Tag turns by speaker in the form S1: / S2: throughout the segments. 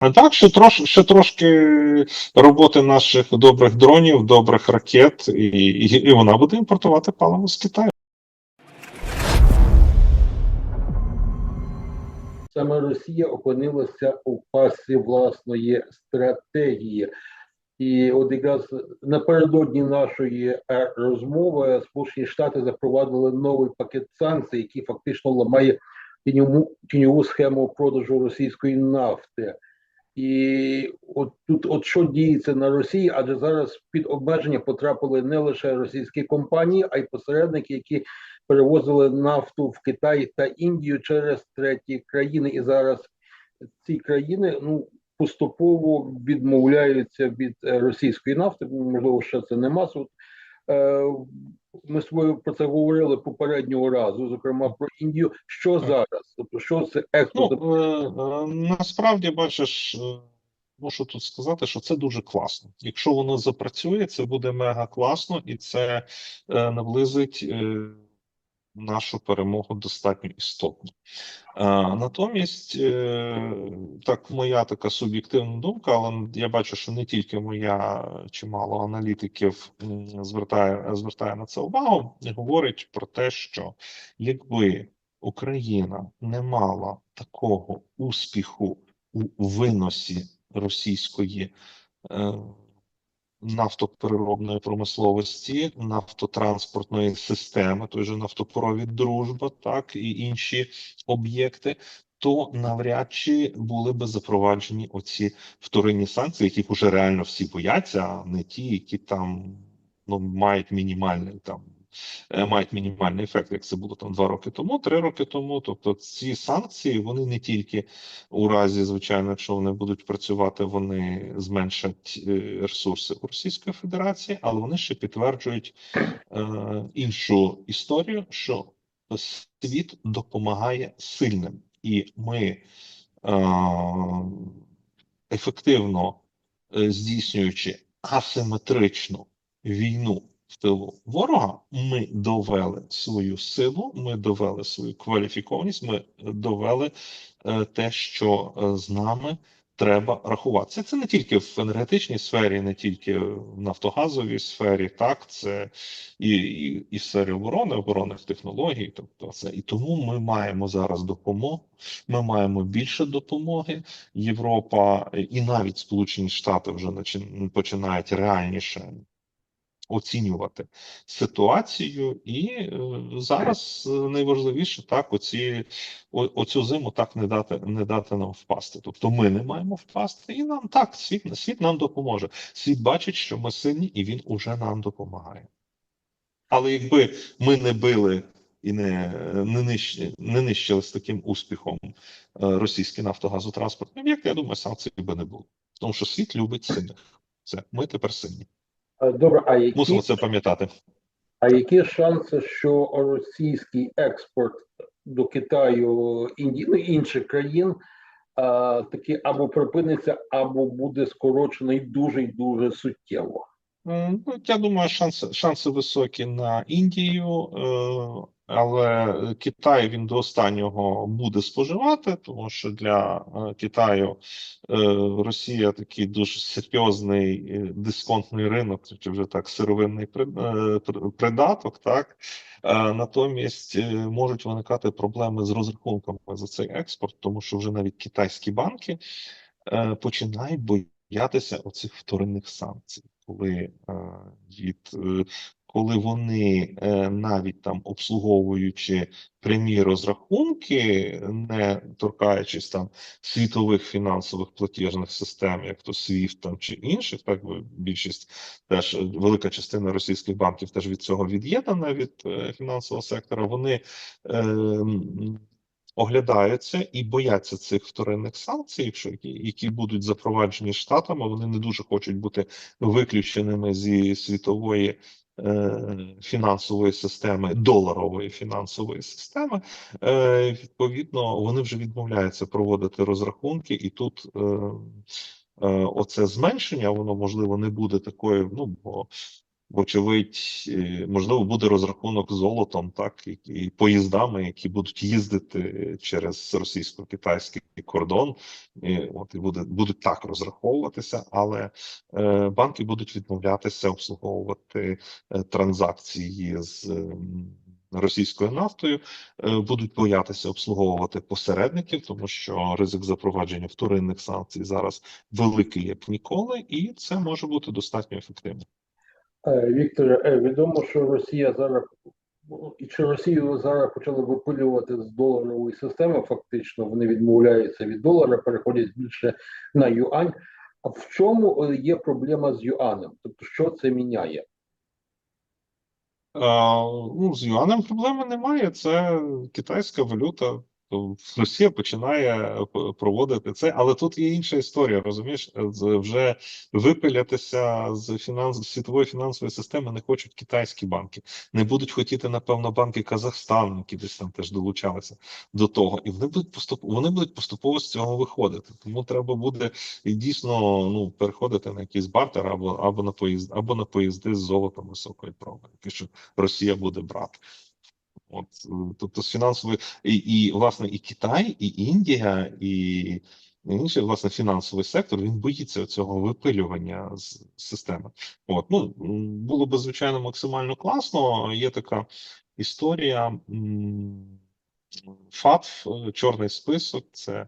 S1: А так, ще трош, ще трошки роботи наших добрих дронів, добрих ракет, і, і, і вона буде імпортувати паливо з Китаю.
S2: саме Росія опинилася у пасі власної стратегії. І от якраз напередодні нашої розмови Сполучені Штати запровадили новий пакет санкцій, який фактично ламає тіньову схему продажу російської нафти. І от тут, от що діється на Росії, адже зараз під обмеження потрапили не лише російські компанії, а й посередники, які перевозили нафту в Китай та Індію через треті країни. І зараз ці країни ну поступово відмовляються від е, російської нафти. Можливо, ще це не масово. Е, Ми з вами про це говорили попереднього разу, зокрема про Індію. Що зараз? Тобто, що це
S1: Ну,
S2: експорт?
S1: е, е, насправді, бачиш, мушу тут сказати, що це дуже класно. Якщо воно запрацює, це буде мега класно, і це наблизить нашу перемогу достатньо істотно. Е, натомість, е, так, моя така суб'єктивна думка, але я бачу, що не тільки моя, чимало аналітиків звертає, звертає на це увагу, і говорить про те, що якби Україна не мала такого успіху у виносі російської е, нафтопереробної промисловості, нафтотранспортної системи, той же нафтопровід Дружба, так і інші об'єкти, то навряд чи були би запроваджені оці вторинні санкції, яких уже реально всі бояться, а не ті, які там ну мають мінімальний там мають мінімальний ефект, як це було там два роки тому, три роки тому. Тобто ці санкції вони не тільки у разі, звичайно, якщо вони будуть працювати, вони зменшать е, ресурси у Російської Федерації, але вони ще підтверджують е, іншу історію, що світ допомагає сильним, і ми е, ефективно е, здійснюючи асиметричну війну в тилу ворога, ми довели свою силу, ми довели свою кваліфікованість, ми довели е, те, що е, з нами треба рахуватися. Це не тільки в енергетичній сфері, не тільки в нафтогазовій сфері, так це і, і, і в сфері оборони, оборонних технологій. Тобто, це і тому ми маємо зараз допомогу. Ми маємо більше допомоги. Європа і навіть Сполучені Штати вже починають реальніше оцінювати ситуацію, і е, зараз е, найважливіше так, оці о, оцю зиму так не дати не дати нам впасти. Тобто ми не маємо впасти, і нам так світ світ нам допоможе. Світ бачить, що ми сильні, і він уже нам допомагає. Але якби ми не били і не, не, нищ, не нищили з таким успіхом е, російський нафтогазотранспортний об'єкт, я думаю, санкцій би не було. Тому що світ любить сильних. Це ми тепер сильні.
S2: Е, Добре, а які
S1: Мусимо це пам'ятати.
S2: А які шанси, що російський експорт до Китаю, ну, і інших країн а, таки або припиниться, або буде скорочений дуже і дуже суттєво?
S1: Ну, я думаю, шанси, шанси високі на Індію, е, але Китай він до останнього буде споживати, тому що для е, Китаю е, Росія такий дуже серйозний е, дисконтний ринок, чи вже так сировинний прид- пр- придаток, так. Натомість можуть виникати проблеми з розрахунками за цей експорт, тому що вже навіть китайські банки починають боятися оцих вторинних санкцій, коли від коли вони е, навіть там обслуговуючи прямі розрахунки, не торкаючись там світових фінансових платіжних систем, як то SWIFT там чи інших, так більшість теж велика частина російських банків теж від цього від'єднана від е, фінансового сектора. Вони е, оглядаються і бояться цих вторинних санкцій, якщо які будуть запроваджені штатами, вони не дуже хочуть бути виключеними зі світової. Е, Фінансової системи, доларової фінансової системи, е, відповідно, вони вже відмовляються проводити розрахунки, і тут е, оце зменшення, воно можливо не буде такою, ну бо вочевидь, е, можливо, буде розрахунок золотом, так, і, поїздами, які будуть їздити через російсько-китайський кордон, і, от, і буде, будуть так розраховуватися, але е, банки будуть відмовлятися обслуговувати е, транзакції з ем, російською нафтою, е, будуть боятися обслуговувати посередників, тому що ризик запровадження вторинних санкцій зараз великий як ніколи, і це може бути достатньо ефективно.
S2: Е, Вікторе, е, відомо, що Росія зараз ну, і чи Росію зараз почали випилювати з доларової системи. Фактично, вони відмовляються від долара, переходять більше на юань. А в чому е, є проблема з юанем? Тобто, що це міняє?
S1: А, ну, з юанем проблеми немає. Це китайська валюта. Росія починає е, проводити це, але тут є інша історія. Розумієш, вже випилятися з фінанс світової фінансової системи не хочуть китайські банки, не будуть хотіти, напевно, банки Казахстану, які десь там теж долучалися до того, і вони будуть поступ... вони будуть поступово з цього виходити. Тому треба буде і дійсно ну переходити на якийсь бартер або або на поїзд, або на поїзди з золотом високої проби, які Росія буде брати. От, е, тобто з фінансової і, і власне і Китай, і Індія, і інший власне фінансовий сектор він боїться цього випилювання з системи. От ну було би звичайно максимально класно. Є така історія ФАТФ, чорний список. Це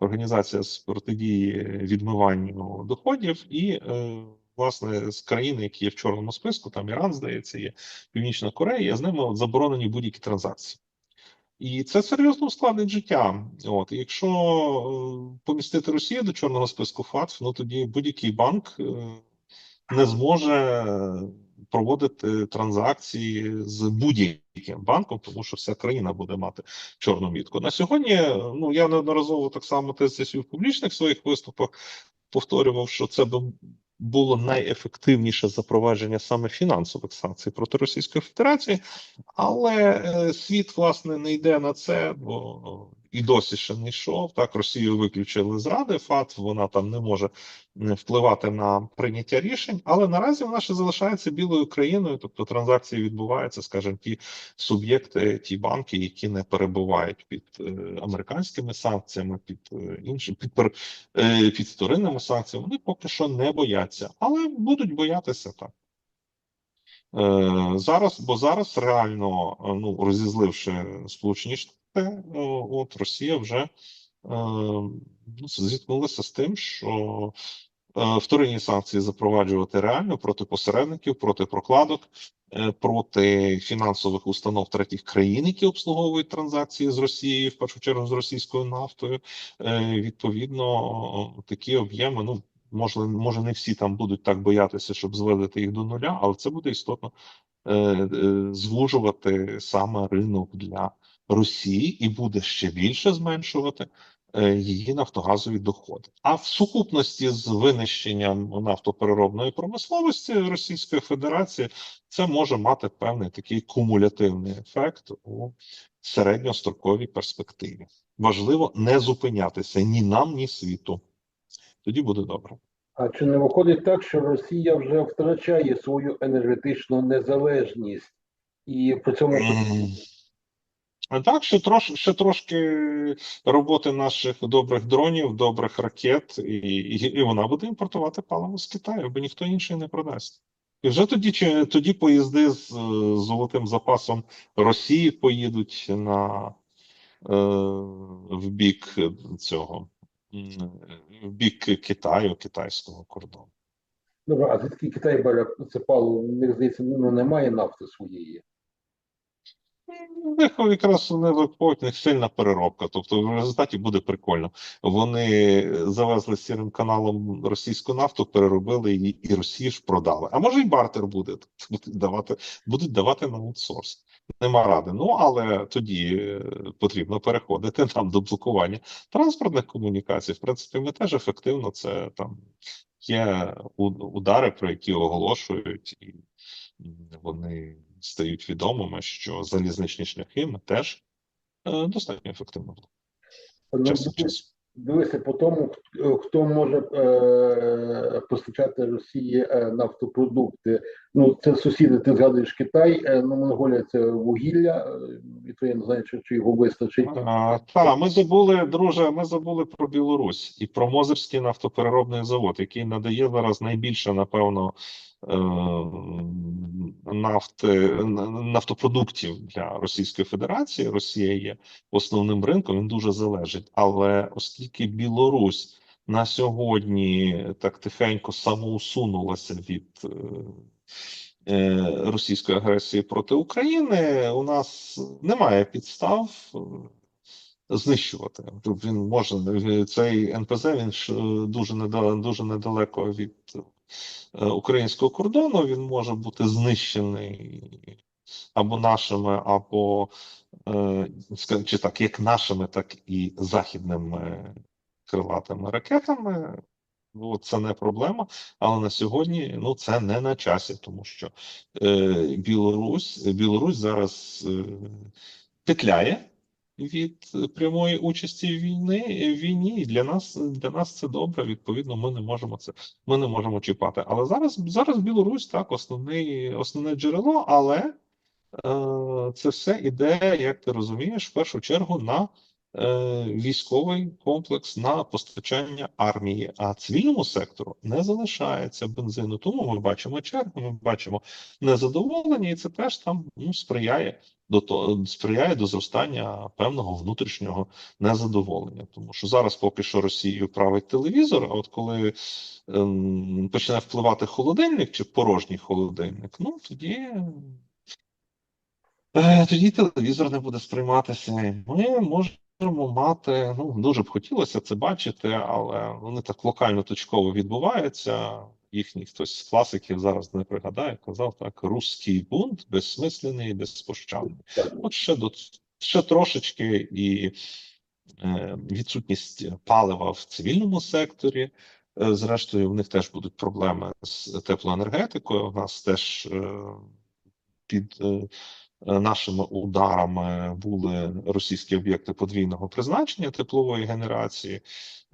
S1: організація з протидії відмиванню доходів, і е, власне з країн, які є в чорному списку, там Іран, здається, є Північна Корея, з ними от заборонені будь-які транзакції. І це серйозно ускладнить життя. От якщо е, помістити Росію до чорного списку ФАТФ, ну тоді будь-який банк е, не зможе проводити транзакції з будь-яким банком, тому що вся країна буде мати чорну мітку. На сьогодні, ну я неодноразово так само теж в публічних своїх виступах повторював, що це би було найефективніше запровадження саме фінансових санкцій проти Російської Федерації, але е, світ власне не йде на це, бо і досі ще не йшов. Так Росію виключили з Ради ФАТ, вона там не може е, впливати на прийняття рішень, але наразі вона ще залишається білою країною, тобто транзакції відбуваються, скажімо, ті суб'єкти, ті банки, які не перебувають під е, американськими санкціями, під е, іншим під, е, під вторинними санкціями, вони поки що не бояться, але будуть боятися так. Е, зараз, бо зараз реально, е, ну розізливши Сполучені Штати, е, от Росія вже ну, зіткнулася з тим, що вторинні санкції запроваджувати реально проти посередників, проти прокладок, проти фінансових установ третіх країн, які обслуговують транзакції з Росією, в першу чергу з російською нафтою. Відповідно, такі об'єми, ну може, може, не всі там будуть так боятися, щоб зведити їх до нуля, але це буде істотно е, е, звужувати саме ринок для Росії і буде ще більше зменшувати е, її нафтогазові доходи. А в сукупності з винищенням нафтопереробної промисловості Російської Федерації це може мати певний такий кумулятивний ефект у середньостроковій перспективі. Важливо не зупинятися ні нам, ні світу. Тоді буде добре.
S2: А чи не виходить так, що Росія вже втрачає свою енергетичну незалежність і при цьому
S1: А Так, ще трош, ще трошки роботи наших добрих дронів, добрих ракет, і, і, і вона буде імпортувати паливо з Китаю, бо ніхто інший не продасть. І вже тоді, чи- тоді поїзди з золотим запасом Росії поїдуть на е, в бік цього, в бік Китаю, китайського кордону.
S2: Добре, а звідки Китай бере це паливо? У здається, ну немає нафти своєї.
S1: Них якраз не виходить, них сильна переробка. Тобто в результаті буде прикольно. Вони завезли сірим каналом російську нафту, переробили її і Росії ж продали. А може і бартер буде будуть давати, будуть давати на аутсорс. Нема ради. Ну але тоді е, потрібно переходити нам до блокування транспортних комунікацій. В принципі, ми теж ефективно це там є удари, про які оголошують, і вони стають відомими, що залізничні шляхи ми теж е, достатньо ефективно
S2: Ну,
S1: від часу.
S2: Дивися по тому, хто- може е, постачати Росії е, нафтопродукти. Ну, це сусіди, ти згадуєш Китай, е, ну, Монголія це вугілля, е, і то я не знаю, чи, чи його вистачить.
S1: А, та, ми забули, друже, ми забули про Білорусь і про Мозерський нафтопереробний завод, який надає зараз найбільше, напевно, нафти, нафтопродуктів для Російської Федерації. Росія є основним ринком, він дуже залежить. Але оскільки Білорусь на сьогодні так тихенько самоусунулася від е, е, російської агресії проти України, у нас немає підстав е, знищувати. Він може цей НПЗ він ж е, дуже недалеко, дуже недалеко від е, українського кордону. Він може бути знищений або нашими, або е, чи так, як нашими, так і західними крилатими ракетами. Ну, це не проблема, але на сьогодні ну це не на часі, тому що е, Білорусь, Білорусь зараз е, петляє від прямої участі в війни в війні. Для нас для нас це добре. Відповідно, ми не можемо це ми не можемо чіпати. Але зараз зараз Білорусь так основний основне джерело, але е, це все іде, як ти розумієш, в першу чергу на військовий комплекс на постачання армії, а цивільному сектору не залишається бензину. Тому ми бачимо черги, ми бачимо незадоволення, і це теж там ну, сприяє до того, сприяє до зростання певного внутрішнього незадоволення. Тому що зараз поки що Росією править телевізор, а от коли ем, почне впливати холодильник чи порожній холодильник, ну тоді. Е, Тоді телевізор не буде сприйматися. Ми можемо мати, ну дуже б хотілося це бачити, але вони так локально точково відбуваються. Їхній хтось з класиків зараз не пригадає, казав так: руський бунт безсмислений і безпощадний. От ще до ще трошечки і е, відсутність палива в цивільному секторі. Е, Зрештою, в них теж будуть проблеми з теплоенергетикою. У нас теж е, під е, нашими ударами були російські об'єкти подвійного призначення теплової генерації.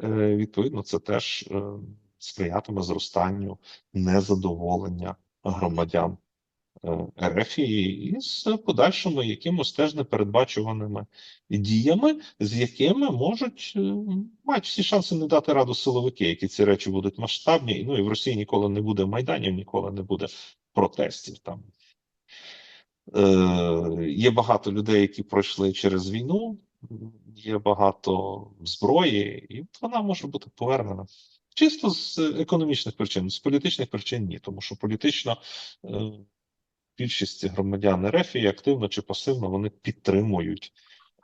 S1: Е, Відповідно, це теж е, сприятиме зростанню незадоволення громадян е, Ерефії і з подальшими якимось теж непередбачуваними діями, з якими можуть е, мають всі шанси не дати раду силовики, які ці речі будуть масштабні. Ну і в Росії ніколи не буде майданів, ніколи не буде протестів там. Е, є багато людей, які пройшли через війну, є багато зброї, і вона може бути повернена. Чисто з економічних причин, з політичних причин ні, тому що політично е, більшість громадян РФ і активно чи пасивно вони підтримують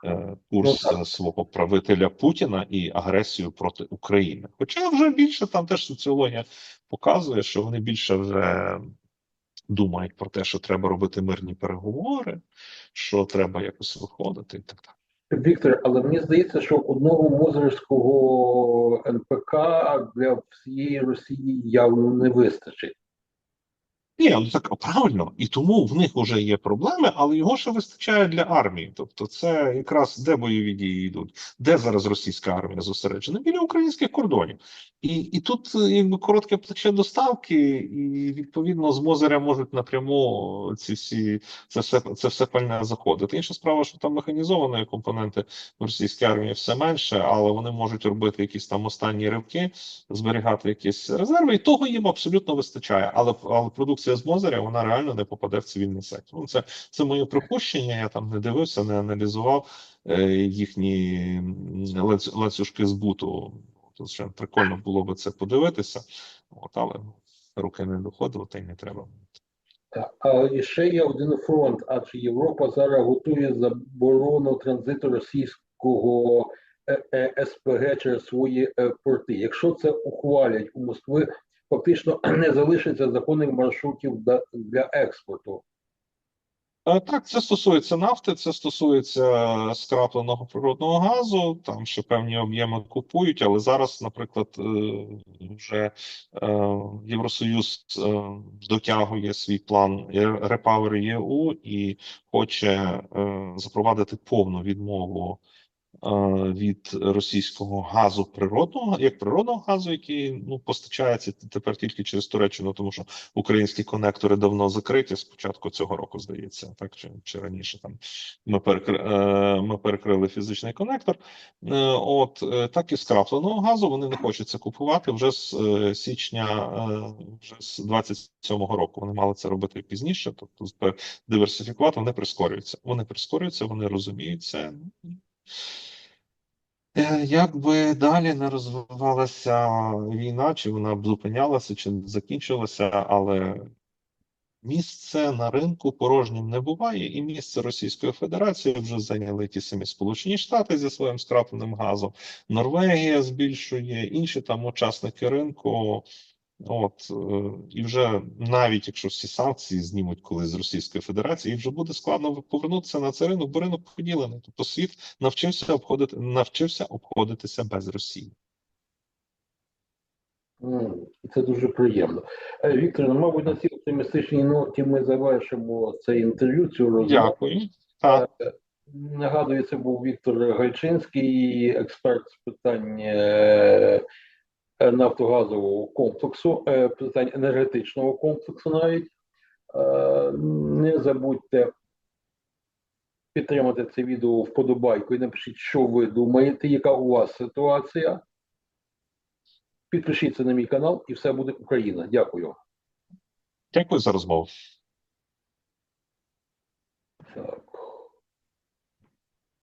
S1: е, курс
S2: Ну,
S1: е, свого правителя Путіна і агресію проти України. Хоча вже більше там теж соціологія показує, що вони більше вже думають про те, що треба робити мирні переговори, що треба якось виходити, і так далі.
S2: Віктор, але мені здається, що одного мозерського НПК для всієї Росії явно не вистачить.
S1: Ні, ну так правильно, і тому в них вже є проблеми, але його ще вистачає для армії. Тобто, це якраз де бойові дії йдуть, де зараз російська армія зосереджена біля українських кордонів. І, і тут е, якби коротке плече доставки, і відповідно з Мозеря можуть напряму ці всі це все це все пальне заходити. Інша справа, що там механізованої компоненти в російській армії все менше, але вони можуть робити якісь там останні ривки, зберігати якісь резерви, і того їм абсолютно вистачає. Але але продукція з Мозеря вона реально не попаде в цивільний сектор. Ну, це, це моє припущення. Я там не дивився, не аналізував е, їхні ланцюжки збуту. Тут ще прикольно було би це подивитися, от, але руки не доходили, та й не треба.
S2: А і ще є один фронт, адже Європа зараз готує заборону транзиту російського е, е, СПГ через свої е, порти. Якщо це ухвалять у Москви, фактично не залишиться законних маршрутів для, експорту.
S1: Е, Так, це стосується нафти, це стосується скрапленого природного газу. Там ще певні об'єми купують, але зараз, наприклад, е, вже е, Євросоюз дотягує свій план Repower EU і хоче запровадити повну відмову від російського газу природного, як природного газу, який ну постачається тепер тільки через Туреччину, тому що українські конектори давно закриті з початку цього року, здається, так чи, чи раніше там ми перекри, е, ми перекрили фізичний конектор. Е, От е, так і з крапленого газу вони не хочуть це купувати вже з е, січня, е, вже з 27-го року. Вони мали це робити пізніше, тобто диверсифікувати. Вони прискорюються. Вони прискорюються, вони розуміють це. Е, Як би далі не розвивалася війна, чи вона б зупинялася, чи закінчилася, але місце на ринку порожнім не буває, і місце Російської Федерації вже зайняли ті самі Сполучені Штати зі своїм скрапленим газом, Норвегія збільшує, інші там учасники ринку. От е, і вже навіть якщо всі санкції знімуть колись з Російської Федерації, і вже буде складно повернутися на цей ринок, бо ринок поділений. Тобто світ навчився обходити, навчився обходитися без Росії.
S2: Це дуже приємно. Е, Віктор, ну, мабуть, на цій оптимістичній ноті ми завершимо це інтерв'ю. Цю розмову.
S1: Дякую. Так.
S2: Нагадую, це був Віктор Гальчинський, експерт з питань е, е, нафтогазового комплексу, е, питань енергетичного комплексу навіть. Е, Не забудьте підтримати це відео вподобайку і напишіть, що ви думаєте, яка у вас ситуація. Підпишіться на мій канал і все буде Україна. Дякую.
S1: Дякую за розмову.